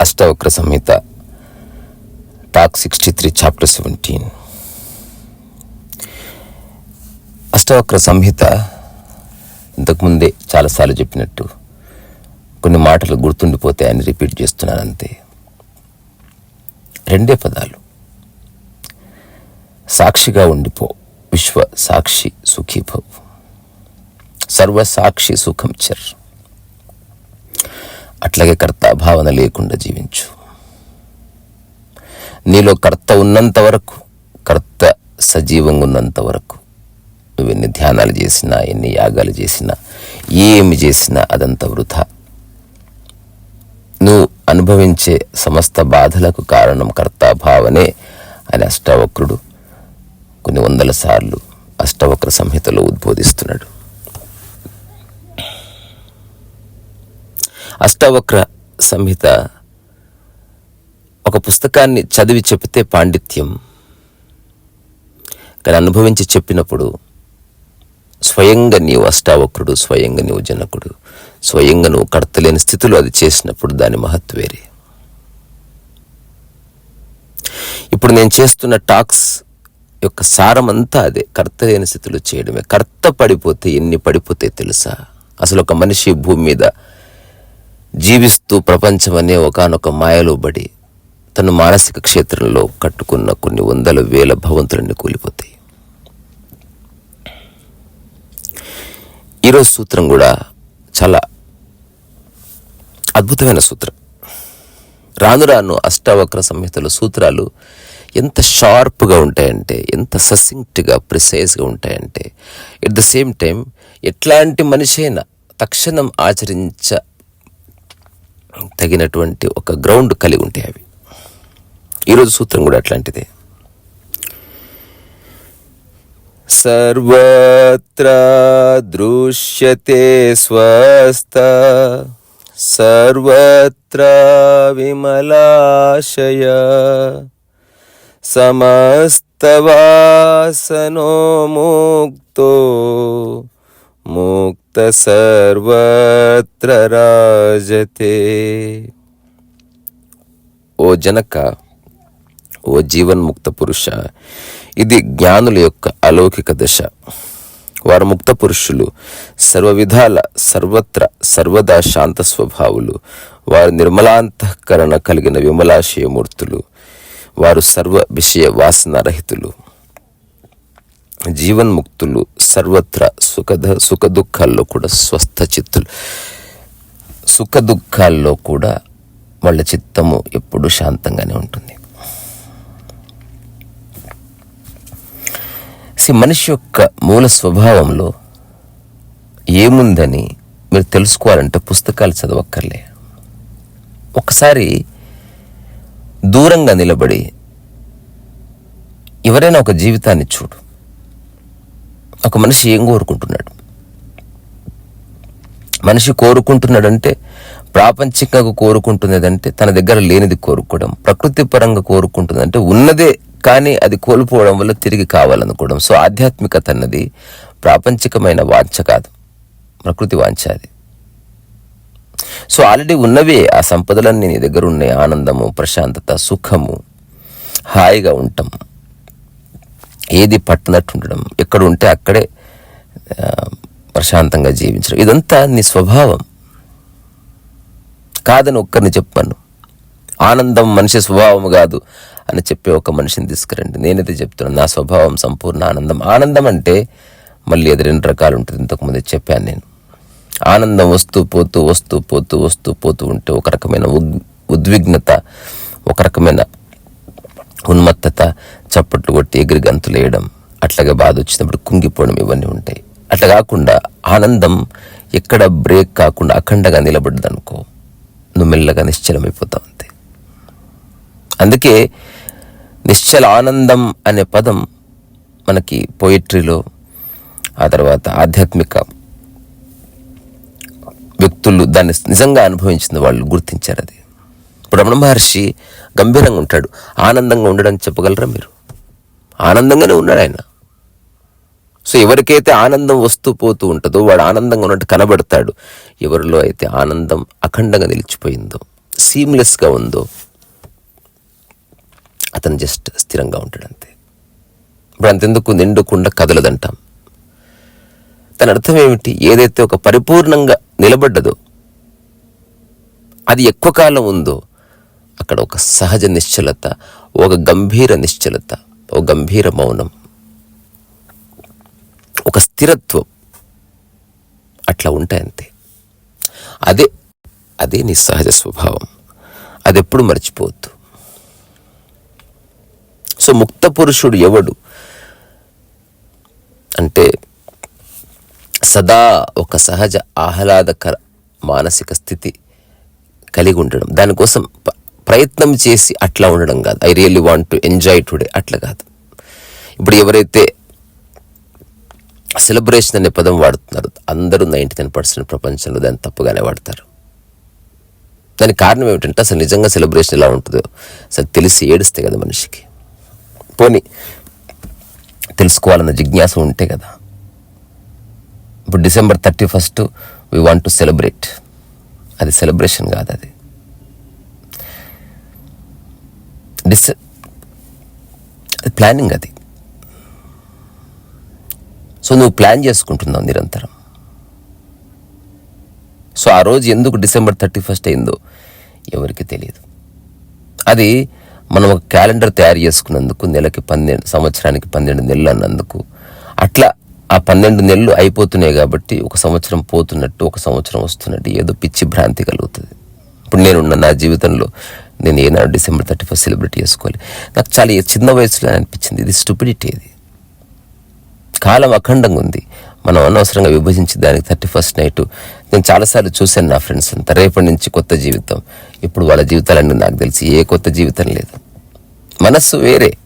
Ashtavakra Samhita talk sixty three chapter seventeen. Ashtavakra Samhita ఇంతకుముందే చాలాసార్లు చెప్పినట్టు కొన్ని మాటలు గుర్తుండిపోతాయని రిపీట్ చేస్తున్నాను అంతే రెండే పదాలు. సాక్షిగా ఉండిపో విశ్వ సాక్షి సుఖీభవ్. సర్వసాక్షి సుఖం చర్. అట్లాగే కర్త భావన లేకుండా జీవించు. నీలో కర్త ఉన్నంత వరకు కర్త సజీవంగా ఉన్నంత వరకు నువ్వు ఎన్ని ధ్యానాలు చేసినా ఎన్ని యాగాలు చేసినా ఏమి చేసినా అదంత వృధా. నువ్వు అనుభవించే సమస్త బాధలకు కారణం కర్త భావనే అని అష్టావక్రుడు కొన్ని వందల సార్లు అష్టవక్ర సంహితలో ఉద్బోధిస్తున్నాడు. అష్టావక్ర సంహిత. ఒక పుస్తకాన్ని చదివి చెప్తే పాండిత్యం. కానీ అనుభవించి చెప్పినప్పుడు స్వయంగా నీవు అష్టావక్రుడు స్వయంగా నీవు జనకుడు స్వయంగా నువ్వు కడతలేని స్థితిలో అది చేసినప్పుడు దాని మహత్ వేరే. ఇప్పుడు నేను చేస్తున్న టాక్స్ యొక్క సారం అంతా అదే. కర్త లేని స్థితిలో చేయడమే. కర్త పడిపోతే ఎన్ని పడిపోతాయి తెలుసా? అసలు ఒక మనిషి భూమి మీద జీవిస్తూ ప్రపంచం అనే ఒకనొక మాయలో తన మానసిక క్షేత్రంలో కట్టుకున్న కొన్ని వందల వేల భవంతులన్నీ కూలిపోతాయి. ఈరోజు సూత్రం కూడా చాలా అద్భుతమైన సూత్రం. రాను రాను అష్టావక్ర సంహితల సూత్రాలు ఎంత షార్ప్గా ఉంటాయంటే ఎంత ససింక్ట్గా ప్రిసైజ్గా ఉంటాయంటే ఎట్ ద సేమ్ టైం ఎట్లాంటి మనిషి అయినా తక్షణం ఆచరించ తగినటువంటి ఒక గ్రౌండ్ కలిగి ఉంటాయి అవి. ఈరోజు సూత్రం కూడా అట్లాంటిదే. సర్వత్ర దృశ్యతే స్వస్థ సర్వత్ర విమలాశయ సమస్తవాసనో ముక్తో ముక్ సర్వత్ర రాజతే ఓ జనక ఓ జీవన్ముక్త పురుష ఇది జ్ఞానుల యొక్క అలౌకిక దశ వారు ముక్త పురుషులు సర్వ విధాల సర్వత్ర సర్వదా శాంత స్వభావులు వారు నిర్మలాంతఃకరణ కలిగిన విమలాశయమూర్తులు వారు సర్వ విషయ వాసన రహితులు జీవన్ముక్తులు సర్వత్ర సుఖద సుఖ దుఃఖాల్లో కూడా స్వస్థ చిత్తులు సుఖ దుఃఖాల్లో కూడా వాళ్ళ చిత్తము ఎప్పుడూ శాంతంగానే ఉంటుంది. సి మనిషి యొక్క మూల స్వభావంలో ఏముందని మీరు తెలుసుకోవాలంటే పుస్తకాలు చదవక్కర్లే. ఒకసారి దూరంగా నిలబడి ఎవరైనా ఒక జీవితాన్ని చూడు. ఒక మనిషి ఏం కోరుకుంటున్నాడు? మనిషి కోరుకుంటున్నాడంటే ప్రాపంచికంగా కోరుకుంటున్నదంటే తన దగ్గర లేనిది కోరుకోవడం ప్రకృతి పరంగా కోరుకుంటుందంటే ఉన్నదే కానీ అది కోల్పోవడం వల్ల తిరిగి కావాలనుకోవడం. సో ఆధ్యాత్మికత అన్నది ప్రాపంచికమైన వాంఛ కాదు. ప్రకృతి వాంఛ అది. సో ఆల్రెడీ ఉన్నవే ఆ సంపదలన్నీ నీ దగ్గర ఉన్నాయి. ఆనందము ప్రశాంతత సుఖము హాయిగా ఉండటం ఏది పట్టనట్టు ఉండడం ఎక్కడ ఉంటే అక్కడే ప్రశాంతంగా జీవించడం. ఇదంతా నీ స్వభావం. కాదని ఒక్కరిని చెప్పాను. ఆనందం మనిషి స్వభావం కాదు అని చెప్పే ఒక మనిషిని తీసుకురండి. నేనైతే చెప్తున్నాను నా స్వభావం సంపూర్ణ ఆనందం. ఆనందం అంటే మళ్ళీ అది రెండు రకాలు ఉంటుంది. ఇంతకుముందు చెప్పాను నేను. ఆనందం వస్తూ పోతూ వస్తూ పోతూ వస్తూ పోతూ ఉంటే ఒక రకమైన ఉద్ ఉద్విగ్నత ఒక రకమైన ఉన్మత్తత చప్పట్లు కొట్టి ఎగిరి గంతులేయడం అట్లాగే బాధ వచ్చినప్పుడు కుంగిపోవడం ఇవన్నీ ఉంటాయి. అట్లా కాకుండా ఆనందం ఎక్కడ బ్రేక్ కాకుండా అఖండగా నిలబడ్డదనుకో నువ్వు మెల్లగా నిశ్చలమైపోతావు అంతే. అందుకే నిశ్చల ఆనందం అనే పదం మనకి పోయిట్రీలో ఆ తర్వాత ఆధ్యాత్మిక వ్యక్తులు దాన్ని నిజంగా అనుభవించిన వాళ్ళు గుర్తించారు అది. రమణ మహర్షి గంభీరంగా ఉంటాడు. ఆనందంగా ఉండడం చెప్పగలరా మీరు? ఆనందంగానే ఉన్నాడు ఆయన. సో ఎవరికైతే ఆనందం వస్తూ పోతూ ఉంటుందో వాడు ఆనందంగా ఉన్నట్టు కనబడతాడు. ఎవరిలో అయితే ఆనందం అఖండంగా నిలిచిపోయిందో సీమ్లెస్గా ఉందో అతను జస్ట్ స్థిరంగా ఉంటాడు అంతే. ఇప్పుడు అంతెందుకు నిండుకుండా కదలదంటాం. దాని అర్థం ఏమిటి? ఏదైతే ఒక పరిపూర్ణంగా నిలబడ్డదో అది ఎక్కువ కాలం ఉందో అక్కడ ఒక సహజ నిశ్చలత ఒక గంభీర నిశ్చలత ఒక గంభీర మౌనం. ఒక స్థిరత్వం అట్లా ఉంటాయి అంతే. అదే అదే నీ సహజ స్వభావం. అది ఎప్పుడు మర్చిపోవద్దు. సో ముక్త పురుషుడు ఎవడు? అంటే సదా ఒక సహజ ఆహ్లాదకర మానసిక స్థితి కలిగి ఉండడం. దానికోసం ప్రయత్నం చేసి అట్లా ఉండడం కాదు. I really want to enjoy today అట్లా కాదు. ఇప్పుడు ఎవరైతే సెలబ్రేషన్ అనే పదం వాడుతున్నారు అందరూ నైంటీ నైన్ పర్సెంట్ ప్రపంచంలో దాన్ని తప్పుగానే వాడతారు. దానికి కారణం ఏమిటంటే అసలు నిజంగా సెలబ్రేషన్ ఎలా ఉంటుందో అసలు తెలిసి ఏడిస్తే కదా మనిషికి. పోనీ తెలుసుకోవాలన్న జిజ్ఞాస ఉంటే కదా. ఇప్పుడు December thirty first we want to celebrate అది సెలబ్రేషన్ కాదు అది. డిస ప్లానింగ్ అది. సో నువ్వు ప్లాన్ చేసుకుంటున్నావు నిరంతరం. సో ఆ రోజు ఎందుకు డిసెంబర్ థర్టీ ఫస్ట్ అయిందో ఎవరికి తెలియదు. అది మనం ఒక క్యాలెండర్ తయారు చేసుకున్నందుకు నెలకి పన్నెండు సంవత్సరానికి పన్నెండు నెలలు అన్నందుకు అట్లా ఆ పన్నెండు నెలలు అయిపోతున్నాయి కాబట్టి ఒక సంవత్సరం పోతున్నట్టు ఒక సంవత్సరం వస్తున్నట్టు ఏదో పిచ్చి భ్రాంతి కలుగుతుంది. ఇప్పుడు నేనున్న నా జీవితంలో నేను ఏనాడు డిసెంబర్ థర్టీ ఫస్ట్ సెలబ్రేట్ చేసుకోవాలి. నాకు చాలా చిన్న వయసులో అనిపించింది ఇది స్టూపిడిటీ ఇది. కాలం అఖండంగా ఉంది. మనం అనవసరంగా విభజించి దానికి థర్టీ ఫస్ట్ నైట్ నేను చాలాసార్లు చూశాను నా ఫ్రెండ్స్ అంతా. రేపటి నుంచి కొత్త జీవితం. ఇప్పుడు వాళ్ళ జీవితాలన్నీ నాకు తెలిసి ఏ కొత్త జీవితం లేదు. మనస్సు వేరే.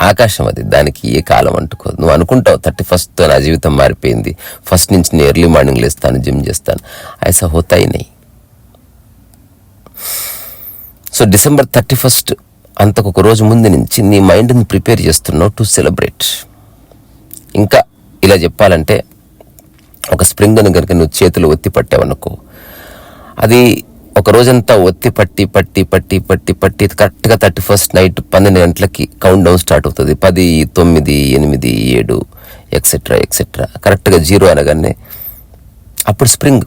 ఆకాశం అది. దానికి ఏ కాలం అంటుకోదు. నువ్వు అనుకుంటావు థర్టీ ఫస్ట్తో నా జీవితం మారిపోయింది. ఫస్ట్ నుంచి నేను ఎర్లీ మార్నింగ్ లేస్తాను జిమ్ చేస్తాను. ఐసా హోతాయి నై సో డిసెంబర్ థర్టీ ఫస్ట్ అంతకు ఒక రోజు ముందు నుంచి నీ మైండ్ని ప్రిపేర్ చేస్తున్నావు టు సెలబ్రేట్. ఇంకా ఇలా చెప్పాలంటే ఒక స్ప్రింగ్ని కనుక నువ్వు చేతులు ఒత్తి పట్టావనుకో అది ఒక రోజంతా ఒత్తి పట్టి పట్టి పట్టి పట్టి పట్టి కరెక్ట్గా థర్టీ ఫస్ట్ నైట్ పన్నెండు గంటలకి కౌంట్ డౌన్ స్టార్ట్ అవుతుంది. పది తొమ్మిది ఎనిమిది ఏడు ఎక్సెట్రా ఎక్సెట్రా కరెక్ట్గా జీరో అనగానే అప్పుడు స్ప్రింగ్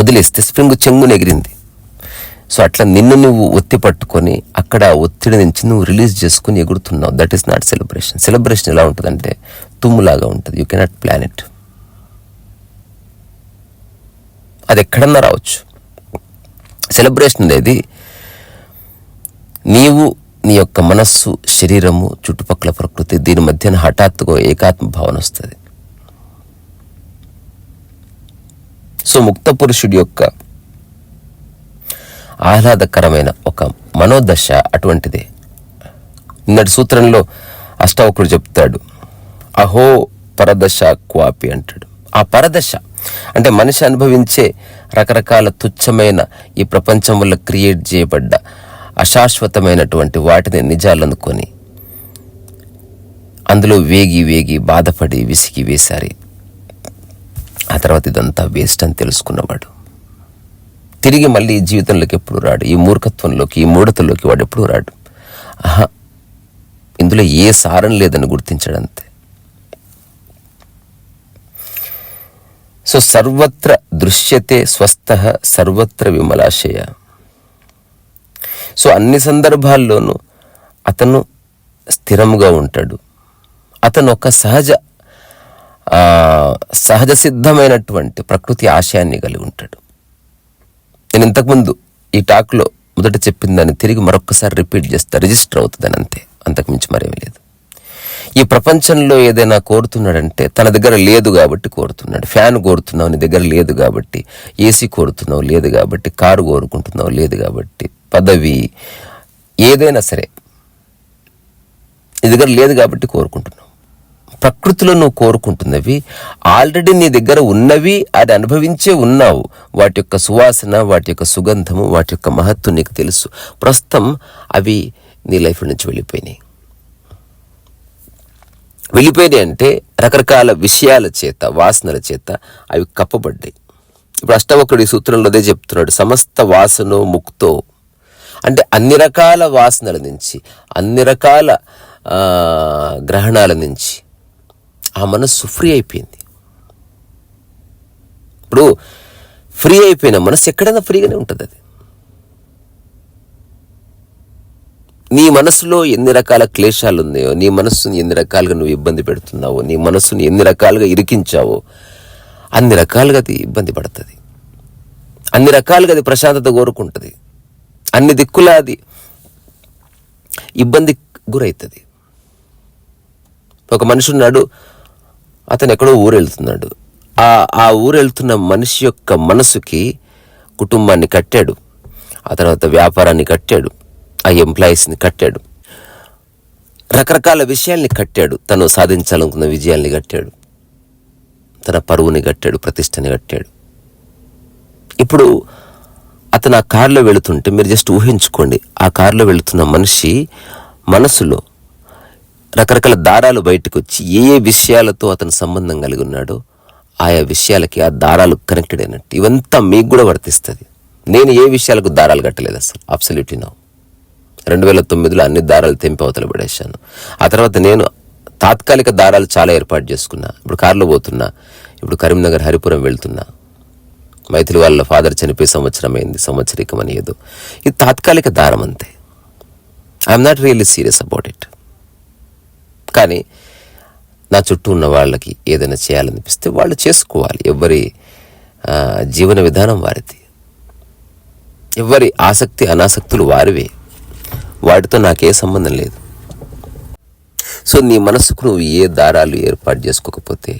వదిలేస్తే స్ప్రింగ్ చెంగు ఎగిరింది. సో అట్లా నిన్ను నువ్వు ఒత్తి పట్టుకొని అక్కడ ఒత్తిడి నుంచి నువ్వు రిలీజ్ చేసుకుని ఎగురుతున్నావు. That is not celebration celebration ఎలా ఉంటుందంటే తుమ్ములాగా ఉంటుంది. యూ కెనాట్ ప్లాన్ ఇట్ అది ఎక్కడన్నా రావచ్చు. సెలబ్రేషన్ అనేది నీవు నీ యొక్క మనస్సు శరీరము చుట్టుపక్కల ప్రకృతి దీని మధ్యన హఠాత్తుగా ఏకాత్మ భావన వస్తుంది. సో ముక్త పురుషుడి యొక్క ఆహ్లాదకరమైన ఒక మనోదశ అటువంటిదే. నిన్నటి సూత్రంలో అష్టావకుడు చెప్తాడు అహో పరదశ క్వాపి అంటాడు. ఆ పరదశ అంటే మనిషి అనుభవించే రకరకాల తుచ్చమైన ఈ ప్రపంచం వల్ల క్రియేట్ చేయబడ్డ అశాశ్వతమైనటువంటి వాటిని నిజాలనుకొని అందులో వేగి వేగి బాధపడి విసిగి వేసారి ఆ తర్వాత ఇదంతా వేస్ట్ అని తెలుసుకున్నవాడు. తిరిగి మళ్ళీ ఈ జీవితంలోకి ఎప్పుడు రాడు? ఈ మూర్ఖత్వంలోకి ఈ మూఢతలోకి వాడు ఎప్పుడు రాడు? ఆహా ఇందులో ఏ సారం లేదని గుర్తించడంతే. సో సర్వత్ర దృశ్యతే స్వస్థ సర్వత్ర విమలాశయ. సో అన్ని సందర్భాల్లోనూ అతను స్థిరముగా ఉంటాడు. అతను ఒక సహజ సహజ సిద్ధమైనటువంటి ప్రకృతి ఆశయాన్ని కలిగి ఉంటాడు. నేను ఇంతకుముందు ఈ టాక్లో మొదట చెప్పిన దాన్ని తిరిగి మరొకసారి రిపీట్ చేస్తా రిజిస్టర్ అవుతుందని అంతే. అంతకుమించి మరేమీ లేదు. ఈ ప్రపంచంలో ఏదైనా కోరుతున్నాడంటే తన దగ్గర లేదు కాబట్టి కోరుతున్నాడు. ఫ్యాన్ కోరుతున్నావు నీ దగ్గర లేదు కాబట్టి ఏసీ కోరుతున్నావు లేదు కాబట్టి కారు కోరుకుంటున్నావు లేదు కాబట్టి పదవి ఏదైనా సరే నీ దగ్గర లేదు కాబట్టి కోరుకుంటున్నావు. ప్రకృతిలో నువ్వు కోరుకుంటున్నవి. ఆల్రెడీ నీ దగ్గర ఉన్నవి అది అనుభవించే ఉన్నావు. వాటి యొక్క సువాసన వాటి యొక్క సుగంధము వాటి యొక్క మహత్వం నీకు తెలుసు. ప్రస్తుతం అవి నీ లైఫ్ నుంచి వెళ్ళిపోయినాయి. వెళ్ళిపోయినాయి అంటే రకరకాల విషయాల చేత వాసనల చేత అవి కప్పబడ్డాయి. ఇప్పుడు అష్టవకుడి సూత్రంలో అదే చెప్తున్నాడు సమస్త వాసన ముక్తో. అంటే అన్ని రకాల వాసనల నుంచి అన్ని రకాల గ్రహణాల నుంచి ఆ మనస్సు ఫ్రీ అయిపోయింది. ఇప్పుడు ఫ్రీ అయిపోయిన మనసు ఎక్కడైనా ఫ్రీగానే ఉంటుంది అది. నీ మనసులో ఎన్ని రకాల క్లేశాలు ఉన్నాయో నీ మనస్సుని ఎన్ని రకాలుగా నువ్వు ఇబ్బంది పెడుతున్నావో నీ మనస్సుని ఎన్ని రకాలుగా ఇరికించావో అన్ని రకాలుగా అది ఇబ్బంది పడుతుంది. అన్ని రకాలుగా అది ప్రశాంతత కోరుకుంటుంది. అన్ని దిక్కులా అది ఇబ్బంది గురవుతుంది ఒక మనిషి ఉన్నాడు అతను ఎక్కడో ఊరు వెళ్తున్నాడు ఆ ఆ ఊరు వెళ్తున్న మనిషి యొక్క మనసుకి కుటుంబాన్ని కట్టాడు. ఆ తర్వాత వ్యాపారాన్ని కట్టాడు. ఆ ఎంప్లాయీస్ని కట్టాడు. రకరకాల విషయాల్ని కట్టాడు. తను సాధించాలనుకున్న విజయాల్ని కట్టాడు. తన పరువుని కట్టాడు ప్రతిష్టని కట్టాడు. ఇప్పుడు అతను ఆ కారులో వెళుతుంటే మీరు జస్ట్ ఊహించుకోండి. ఆ కారులో వెళుతున్న మనిషి మనసులో రకరకాల దారాలు బయటకు వచ్చి ఏ ఏ విషయాలతో అతను సంబంధం కలిగి ఉన్నాడో ఆయా విషయాలకి ఆ దారాలు కనెక్టెడ్ అయినట్టు. ఇవంతా మీకు కూడా వర్తిస్తుంది. నేను ఏ విషయాలకు దారాలు కట్టలేదు అసలు. అబ్సల్యూట్లీ నో రెండు వేల తొమ్మిదిలో అన్ని దారాలు తెంపి అవతల పడేశాను. ఆ తర్వాత నేను తాత్కాలిక దారాలు చాలా ఏర్పాటు చేసుకున్నా. ఇప్పుడు కారులో పోతున్నా. ఇప్పుడు కరీంనగర్ హరిపురం వెళ్తున్నా. మైథిలి వాళ్ళ ఫాదర్ చనిపోయి సంవత్సరం అయింది. సంవత్సరికం అని ఏదో ఇది తాత్కాలిక దారం అంతే. I'm not really serious about it కానీ నా చుట్టూ ఉన్న వాళ్ళకి ఏదైనా చేయాలనిపిస్తే వాళ్ళు చేసుకోవాలి. ఎవరి జీవన విధానం వారిది. ఎవరి ఆసక్తి అనాసక్తులు వారివే. వాటితో నాకే సంబంధం లేదు. సో నీ మనసుకు నువ్వు ఏ దారాలు ఏర్పాటు చేసుకోకపోతే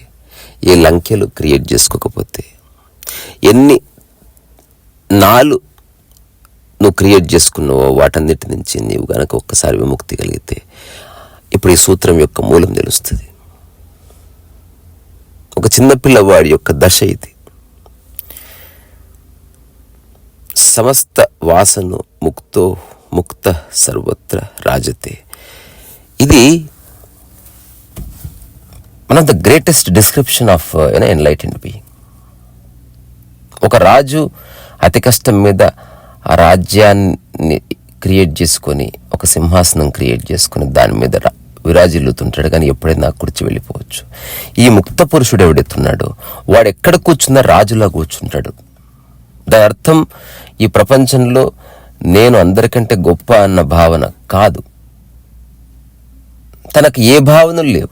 ఏ లంకెలు క్రియేట్ చేసుకోకపోతే ఎన్ని నాలు నువ్వు క్రియేట్ చేసుకున్నావో వాటన్నిటి నుంచి నీవు గనక ఒక్కసారి విముక్తి కలిగితే ఇప్పుడు ఈ సూత్రం యొక్క మూలం తెలుస్తుంది. ఒక చిన్న పిల్లవాడి యొక్క దశ ఇది. సమస్త వాసను ముక్తో ముక్త సర్వత్ర రాజతే. ఇది one of the greatest description of you know enlightened being ఒక రాజు అతి కష్టం మీద ఆ రాజ్యాన్ని క్రియేట్ చేసుకొని ఒక సింహాసనం క్రియేట్ చేసుకొని దాని మీద విరాజిల్లుతుంటాడు కానీ ఎప్పుడైనా కుడిచి వెళ్ళిపోవచ్చు. ఈ ముక్త పురుషుడు ఎవడెత్తున్నాడో వాడు ఎక్కడ కూర్చున్నా రాజులా కూర్చుంటాడు. దాని అర్థం ఈ ప్రపంచంలో నేను అందరికంటే గొప్ప అన్న భావన కాదు. తనకు ఏ భావనలు లేవు.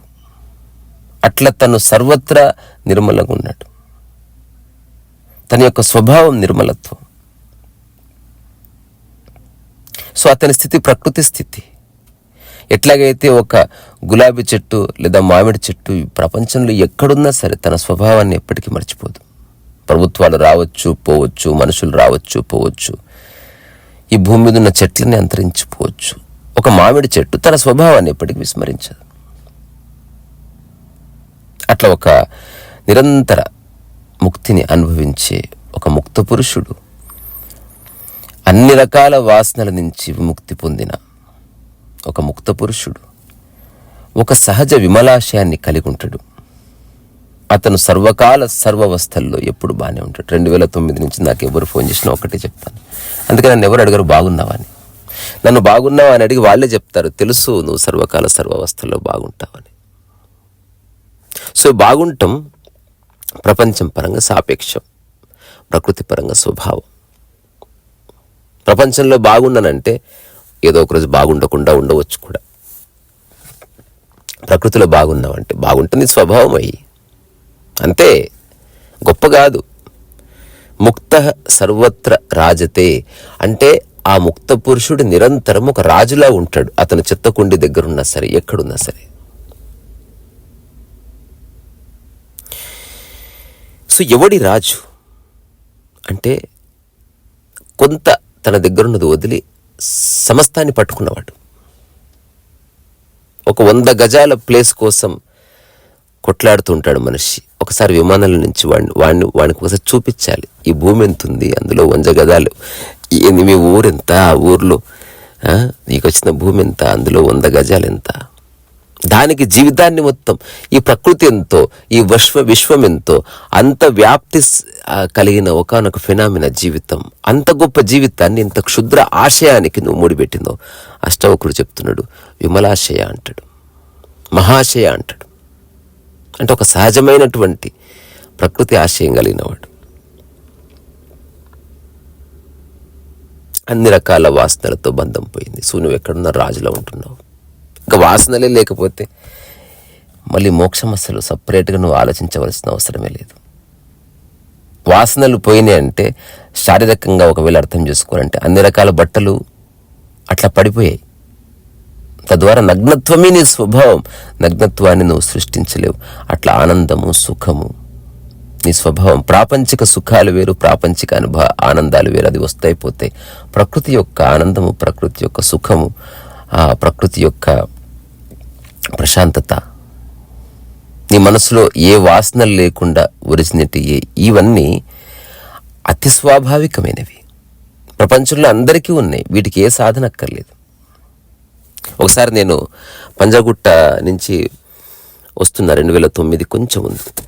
అట్లా తను సర్వత్రా నిర్మలంగా ఉన్నాడు. తన యొక్క స్వభావం నిర్మలత్వం. సో అతని స్థితి ప్రకృతి స్థితి. ఎట్లాగైతే ఒక గులాబీ చెట్టు లేదా మామిడి చెట్టు ఈ ప్రపంచంలో ఎక్కడున్నా సరే తన స్వభావాన్ని ఎప్పటికీ మర్చిపోదు. ప్రభుత్వాలు రావచ్చు పోవచ్చు మనుషులు రావచ్చు పోవచ్చు. ఈ భూమి మీద ఉన్న చెట్లని అంతరించిపోవచ్చు. ఒక మామిడి చెట్టు తన స్వభావాన్ని ఎప్పటికీ విస్మరించదు. అట్లా ఒక నిరంతర ముక్తిని అనుభవించే ఒక ముక్త పురుషుడు అన్ని రకాల వాసనల నుంచి విముక్తి పొందిన ఒక ముక్త పురుషుడు. ఒక సహజ విమలాశయాన్ని కలిగి ఉంటాడు అతను సర్వకాల సర్వవస్థల్లో ఎప్పుడు బాగానే ఉంటాడు. రెండు వేల తొమ్మిది నుంచి నాకు ఎవరు ఫోన్ చేసినా ఒకటే చెప్తాను. అందుకే నన్ను ఎవరు అడుగారు బాగున్నావా అని. నన్ను బాగున్నావా అని అడిగి వాళ్ళే చెప్తారు తెలుసు నువ్వు సర్వకాల సర్వవస్థల్లో బాగుంటావని సో బాగుంటాం ప్రపంచం పరంగా సాపేక్షం. ప్రకృతి పరంగా స్వభావం. ప్రపంచంలో బాగున్నానంటే ఏదో ఒకరోజు బాగుండకుండా ఉండవచ్చు కూడా. ప్రకృతిలో బాగున్నామంటే బాగుంటుంది స్వభావం అయ్యి అంతే గొప్ప కాదు. ముక్త సర్వత్ర రాజతే అంటే ఆ ముక్త పురుషుడు నిరంతరం ఒక రాజులా ఉంటాడు. అతను చిత్తకుండి దగ్గరున్నా సరే ఎక్కడున్నా సరే. సో ఎవడి రాజు? అంటే కొంత తన దగ్గరున్నది వదిలి సమస్తాన్ని పట్టుకున్నవాడు. ఒక వంద గజాల ప్లేస్ కోసం కొట్లాడుతూ ఉంటాడు మనిషి. ఒకసారి విమానాల నుంచి వాడిని వాడిని వాడికి ఒకసారి చూపించాలి. ఈ భూమి ఎంత ఉంది? అందులో వంద గజాలు. ఏంది మీ ఊరెంత ఆ ఊర్లో నీకు వచ్చిన భూమి ఎంత? అందులో వంద గజాలు ఎంత? దానికి జీవితాన్ని మొత్తం ఈ ప్రకృతి ఎంతో ఈ విశ్వ విశ్వం ఎంతో అంత వ్యాప్తి కలిగిన ఒకనొక ఫినామిన జీవితం. అంత గొప్ప జీవితాన్ని ఇంత క్షుద్ర ఆశయానికి నువ్వు ముడిపెట్టిందో అష్టవకుడు చెప్తున్నాడు విమలాశయ అంటాడు మహాశయ అంటాడు. అంటే ఒక సహజమైనటువంటి ప్రకృతి ఆశయం కలిగినవాడు. అన్ని రకాల వాసనలతో బంధం పోయింది. సో నువ్వు ఎక్కడున్నా రాజులో ఉంటున్నావు. ఇంకా వాసనలే లేకపోతే మళ్ళీ మోక్షం అసలు సపరేట్గా నువ్వు ఆలోచించవలసిన అవసరమే లేదు. వాసనలు పోయినాయి అంటే శారీరకంగా ఒకవేళ అర్థం చేసుకోవాలంటే అన్ని రకాల బట్టలు అట్లా పడిపోయాయి. తద్వారా నగ్నత్వమే నీ స్వభావం. నగ్నత్వాన్ని నువ్వు సృష్టించలేవు. అట్లా ఆనందము సుఖము నీ స్వభావం. ప్రాపంచిక సుఖాలు వేరు ప్రాపంచిక అనుభవ ఆనందాలు వేరు. అది వస్తాయి పోతాయి. ప్రకృతి యొక్క ఆనందము ప్రకృతి యొక్క సుఖము ఆ ప్రకృతి యొక్క ప్రశాంతత. నీ మనసులో ఏ వాసనలు లేకుండా ఒరిజినట్ ఇవన్నీ అతి స్వాభావికమైనవి. ప్రపంచంలో అందరికీ ఉన్నాయి వీటికి ఏ సాధన అక్కర్లేదు. ఒకసారి నేను పంజాగుట్ట నుంచి వస్తున్నా రెండు వేల తొమ్మిది కొంచెం ఉంది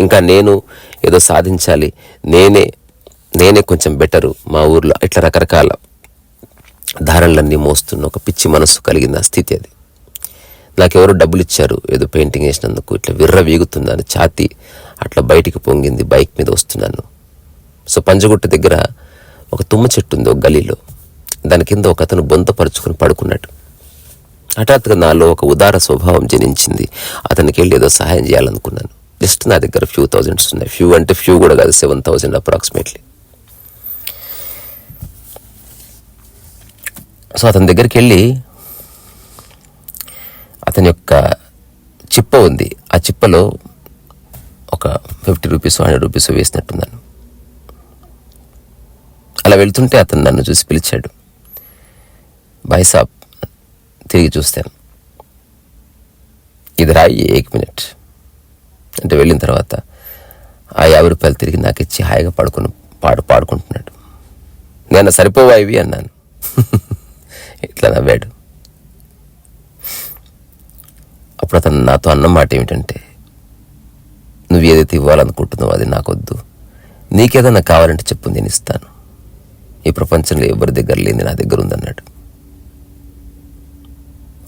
ఇంకా నేను ఏదో సాధించాలి నేనే నేనే కొంచెం బెటరు మా ఊర్లో. ఇట్లా రకరకాల ధారణలన్నీ మోస్తున్న ఒక పిచ్చి మనస్సు కలిగిన స్థితి అది. నాకెవరో డబ్బులు ఇచ్చారు ఏదో పెయింటింగ్ వేసినందుకు ఇట్లా విర్ర వీగుతున్నాను ఛాతి అట్లా బయటికి పొంగింది బైక్ మీద వస్తున్నాను. సో పంజగుట్ట దగ్గర ఒక తుమ్మ చెట్టు ఉంది ఒక గలీలో. దాని కింద ఒక అతను బొంత పరుచుకుని పడుకున్నాడు. హఠాత్తుగా నాలో ఒక ఉదార స్వభావం జనించింది. అతనికి వెళ్ళి ఏదో సహాయం చేయాలనుకున్నాను. జస్ట్ నా దగ్గర ఫ్యూ థౌజండ్స్ ఉన్నాయి. ఫ్యూ అంటే ఫ్యూ కూడా కాదు సెవెన్ థౌజండ్ అప్రాక్సిమేట్లీ సో అతని దగ్గరికి వెళ్ళి అతని యొక్క చిప్ప ఉంది. ఆ చిప్పలో ఒక ఫిఫ్టీ రూపీస్ హండ్రెడ్ రూపీస్ వేసినట్టున్నాను. అలా వెళ్తుంటే అతను నన్ను చూసి పిలిచాడు. భాయ్ సాబ్ తిరిగి చూస్తాను. ఇది రాయి ఏక్ మినిట్. అంటే వెళ్ళిన తర్వాత ఆ యాభై రూపాయలు తిరిగి నాకు ఇచ్చి హాయిగా పడుకుని పాడు పాడుకుంటున్నాడు. నేను సరిపోవా ఇవి అన్నాను. ఇట్లా నవ్వాడు. అప్పుడు అతను నాతో అన్న మాట ఏమిటంటే నువ్వు ఏదైతే ఇవ్వాలనుకుంటున్నావో అది నాకొద్దు. నీకేదన్నా కావాలంటే చెప్పు నేను ఇస్తాను. ఈ ప్రపంచంలో ఎవరి దగ్గర లేని నా దగ్గర ఉందన్నాడు.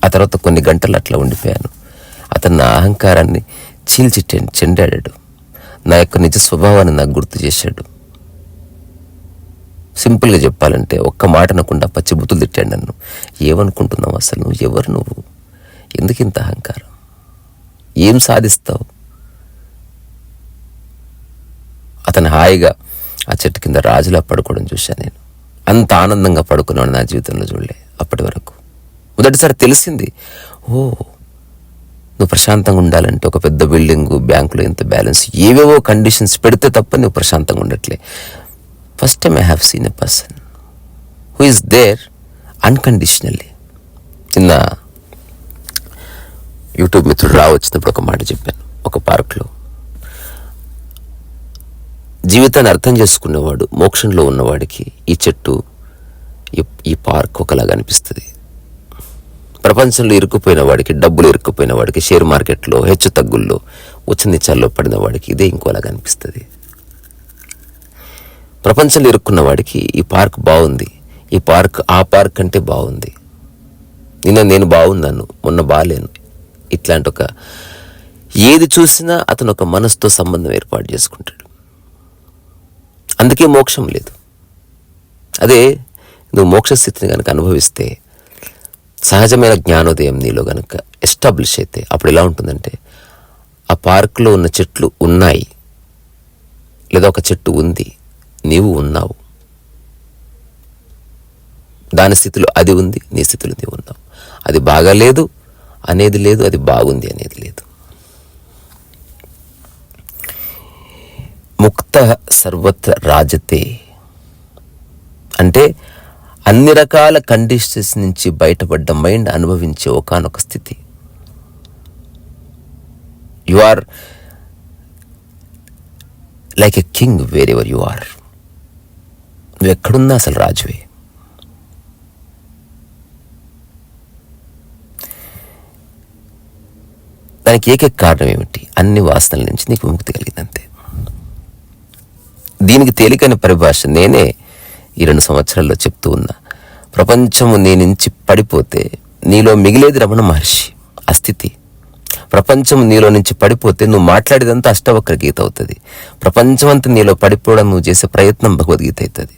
ఆ తర్వాత కొన్ని గంటలు అట్లా ఉండిపోయాను. అతను నా అహంకారాన్ని చీల్చి చెండాడాడు. నా యొక్క నిజ స్వభావాన్ని నాకు గుర్తు చేశాడు. సింపుల్గా చెప్పాలంటే ఒక్క మాట అనకుండా పచ్చిబుతులు తిట్టాడు నన్ను. ఏమనుకుంటున్నావు అసలు నువ్వు? ఎవరు నువ్వు? ఎందుకు ఇంత అహంకారం? ఏం సాధిస్తావు? అతను హాయిగా ఆ చెట్టు కింద రాజులా పడుకోవడం చూశాను నేను. అంత ఆనందంగా పడుకున్నాను నా జీవితంలో చూడలే అప్పటి వరకు. మొదటిసారి తెలిసింది ఓ నువ్వు ప్రశాంతంగా ఉండాలంటే ఒక పెద్ద బిల్డింగ్ బ్యాంకులో ఇంత బ్యాలెన్స్ ఏవేవో కండిషన్స్ పెడితే తప్ప నువ్వు ప్రశాంతంగా ఉండట్లే. First time I have seen a person who is there unconditionally చిన్న యూట్యూబ్ మిత్రుడు రావు వచ్చినప్పుడు ఒక మాట చెప్పాను. ఒక పార్క్లో. జీవితాన్ని అర్థం చేసుకునేవాడు మోక్షంలో ఉన్నవాడికి ఈ చెట్టు ఈ- ఈ పార్క్ ఒకలాగా అనిపిస్తుంది. ప్రపంచంలో ఇరుక్కుపోయిన వాడికి డబ్బులు ఇరుక్కుపోయిన వాడికి షేర్ మార్కెట్లో హెచ్చు తగ్గుల్లో ఉచ్చనిచ్చాల్లో పడిన వాడికి ఇదే ఇంకోలాగా అనిపిస్తుంది. ప్రపంచంలో ఇరుక్కున్న వాడికి ఈ పార్క్ బాగుంది. ఈ పార్క్ ఆ పార్క్ అంటే బాగుంది. నిన్న నేను బాగున్నాను మొన్న బాగాలేను ఇట్లాంటి ఒక ఏది చూసినా అతను ఒక మనసుతో సంబంధం ఏర్పాటు చేసుకుంటాడు. అందుకే మోక్షం లేదు. అదే నువ్వు మోక్ష స్థితిని కనుక అనుభవిస్తే సహజమైన జ్ఞానోదయం నీలో గనుక ఎస్టాబ్లిష్ అయితే అప్పుడు ఎలా ఉంటుందంటే ఆ పార్కులో ఉన్న చెట్లు ఉన్నాయి లేదా ఒక చెట్టు ఉంది నీవు ఉన్నావు. దాని స్థితిలో అది ఉంది నీ స్థితిలో నీవు ఉన్నావు. అది బాగాలేదు అనేది లేదు అది బాగుంది అనేది లేదు. ముక్త సర్వత్ర రాజతే. అంటే అన్ని రకాల కండిషన్స్ నుంచి బయటపడ్డ మైండ్ అనుభవించే ఒకానొక స్థితి. You are like a king wherever you are నువ్వు ఎక్కడున్నా అసలు రాజువే. దానికి ఏకైక కారణం ఏమిటి? అన్ని వాసనల నుంచి నీకు విముక్తి కలిగిందంతే దీనికి తేలికైన పరిభాష నేనే ఈ రెండు సంవత్సరాల్లో చెప్తూ ఉన్నా. ప్రపంచము నీ నుంచి పడిపోతే నీలో మిగిలేది రమణ మహర్షి ఆ స్థితి. ప్రపంచం నీలో నుంచి పడిపోతే నువ్వు మాట్లాడేదంతా అష్టవక్ర గీత అవుతుంది. ప్రపంచమంతా నీలో పడిపోవడం నువ్వు చేసే ప్రయత్నం భగవద్గీత అవుతుంది.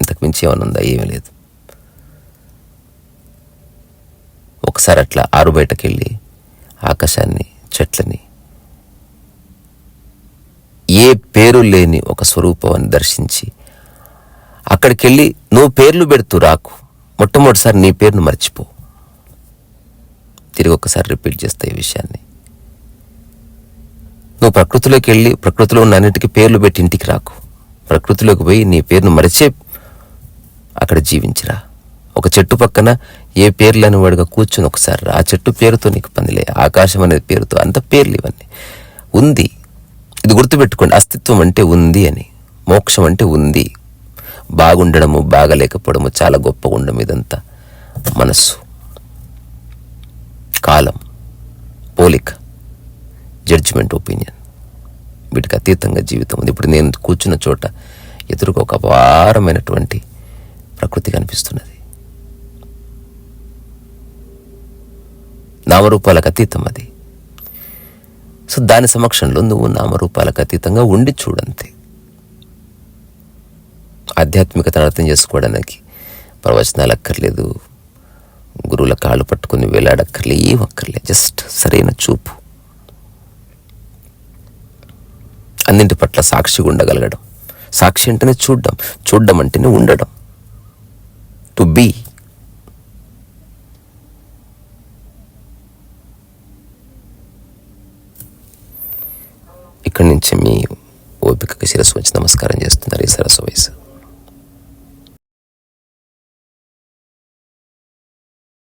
ఇంతకు మించి ఏమైనా ఉందా? ఏమీ లేదు. ఒకసారి అట్లా ఆరు బయటకు వెళ్ళి ఆకాశాన్ని చెట్లని ఏ పేరు లేని ఒక స్వరూపాన్ని దర్శించి అక్కడికి వెళ్ళి నువ్వు పేర్లు పెడుతూ రాకు. మొట్టమొదటిసారి నీ పేరును మర్చిపో. తిరిగి ఒకసారి రిపీట్ చేస్తా ఈ విషయాన్ని. నువ్వు ప్రకృతిలోకి వెళ్ళి ప్రకృతిలో ఉన్న అన్నిటికీ పేర్లు పెట్టి ఇంటికి రాకు. ప్రకృతిలోకి పోయి నీ పేరును మరిచే అక్కడ జీవించిరా. ఒక చెట్టు పక్కన ఏ పేర్లు వాడుగా కూర్చొని ఒకసారి ఆ చెట్టు పేరుతో నీకు పనిలే ఆకాశం అనేది పేరుతో అంత పేర్లు ఇవన్నీ. ఉంది. ఇది గుర్తుపెట్టుకోండి. అస్తిత్వం అంటే ఉంది అని. మోక్షం అంటే ఉంది. బాగుండడము బాగలేకపోవడము చాలా గొప్పగా ఉండడం ఇదంతా. మనస్సు. కాలం. పోలిక. జడ్జిమెంట్ ఒపీనియన్ వీటికి అతీతంగా జీవితం ఉంది. ఇప్పుడు నేను కూర్చున్న చోట ఎదురుగా ఒక అపారమైనటువంటి ప్రకృతి కనిపిస్తున్నది. నామరూపాలకు అతీతం అది సో దాని సమక్షంలో నువ్వు నామరూపాలకు అతీతంగా ఉండి చూడంతే. ఆధ్యాత్మికతను అర్థం చేసుకోవడానికి ప్రవచనాలు అక్కర్లేదు గురువుల కాళ్ళు పట్టుకుని వేలాడక్కర్లే ఏం అక్కర్లే జస్ట్ సరైన చూపు. అన్నింటి పట్ల సాక్షిగా ఉండగలగడం. సాక్షి అంటేనే చూడడం చూడడం అంటేనే ఉండడం. To be. ఇక్కడి నుంచి మీ ఓపికకి శిరస్సు వచ్చి నమస్కారం చేస్తున్నారు ఈ సరస్సు వయసు.